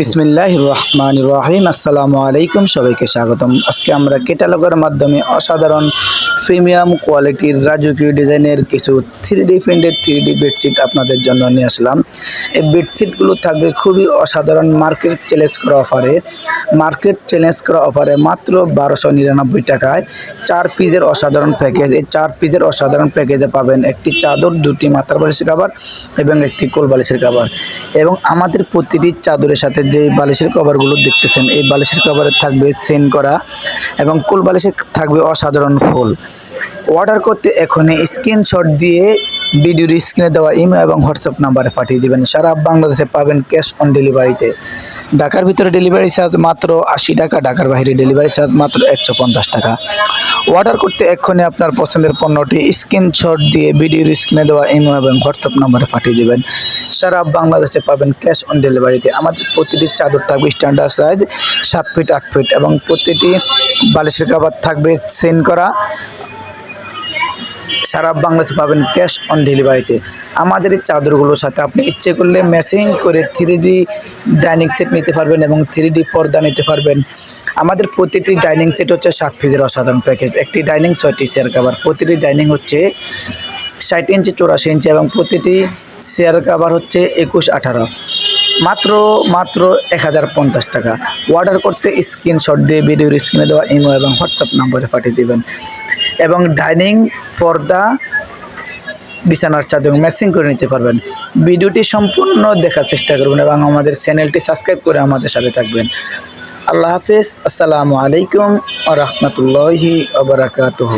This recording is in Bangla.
বিসমিল্লাহ রহমান রহিম। আসসালামু আলাইকুম সবাইকে স্বাগতম। আজকে আমরা কেটালগের মাধ্যমে অসাধারণ প্রিমিয়াম কোয়ালিটির রাজকীয় ডিজাইনের কিছু three D printed three D bedsheet আপনাদের জন্য নিয়ে আসলাম। এই বেডশিটগুলো থাকবে খুবই অসাধারণ মার্কেট চ্যালেঞ্জ করা অফারে মার্কেট চ্যালেঞ্জ করা অফারে মাত্র বারোশো নিরানব্বই টাকায় চার পিসের অসাধারণ প্যাকেজ এই চার পিসের অসাধারণ প্যাকেজে পাবেন একটি চাদর, দুটি মাথার বালিশের কাবার এবং একটি কোল বালিশের কাবার এবং আমাদের প্রতিটি চাদরের সাথে যে বালিশের কভারগুলো দেখতেছেন, এই বালিশের কভারে থাকবে সেন করা এবং কুল বালিশে থাকবে অসাধারণ ফুল। অর্ডার করতে এখনই স্ক্রিনশট দিয়ে ভিডিওর স্ক্রিনে দেওয়া ইমেল এবং হোয়াটসঅ্যাপ নাম্বারে পাঠিয়ে দেবেন। সারা বাংলাদেশে পাবেন ক্যাশ অন ডেলিভারিতে। ঢাকার ভিতরে ডেলিভারি চার্জ মাত্র আশি টাকা, ঢাকার বাইরে ডেলিভারি চার্জ মাত্র একশো পঞ্চাশ টাকা। অর্ডার করতে এক্ষুনি আপনার পছন্দের পণ্যটি স্ক্রিনশট দিয়ে ভিডিওর স্ক্রিনে দেওয়া ইমেল এবং হোয়াটসঅ্যাপ নাম্বারে পাঠিয়ে দেবেন। সারা বাংলাদেশে পাবেন ক্যাশ অন ডেলিভারিতে। আমাদের প্রতিটি চাদর থাকবে স্ট্যান্ডার্ড সাইজ সাত ফিট আট ফিট এবং প্রতিটি বালিশের কাবার থাকবে সেন করা। সারা বাংলাদেশে পাবেন ক্যাশ অন ডেলিভারিতে আমাদের এই চাদরগুলোর সাথে আপনি ইচ্ছে করলে ম্যাচিং করে থ্রি ডি ডাইনিং সেট নিতে পারবেন এবং থ্রি ডি পর্দা নিতে পারবেন। আমাদের প্রতিটি ডাইনিং সেট হচ্ছে সাত ফিজের অসাধারণ প্যাকেজ একটি ডাইনিং ছয়টি চেয়ার কাভার প্রতিটি ডাইনিং হচ্ছে ষাট ইঞ্চি চৌরাশি ইঞ্চি এবং প্রতিটি চেয়ার কাভার হচ্ছে একুশ আঠারো। মাত্র মাত্র এক হাজার পঞ্চাশ টাকা। অর্ডার করতে স্ক্রিনশট দিয়ে ভিডিওর স্ক্রিনে দেওয়া ইমো এবং হোয়াটসঅ্যাপ নম্বরে পাঠিয়ে দেবেন। এবং ডাইনিং পর্দা, বিছানার চাদর ম্যাচিং করে নিতে পারবেন। ভিডিওটি সম্পূর্ণ দেখার চেষ্টা করবেন এবং আমাদের চ্যানেলটি সাবস্ক্রাইব করে আমাদের সাথে থাকবেন। আল্লাহ হাফেজ। আসসালামু আলাইকুম রহমতুল্লাহি আবরাকাতহ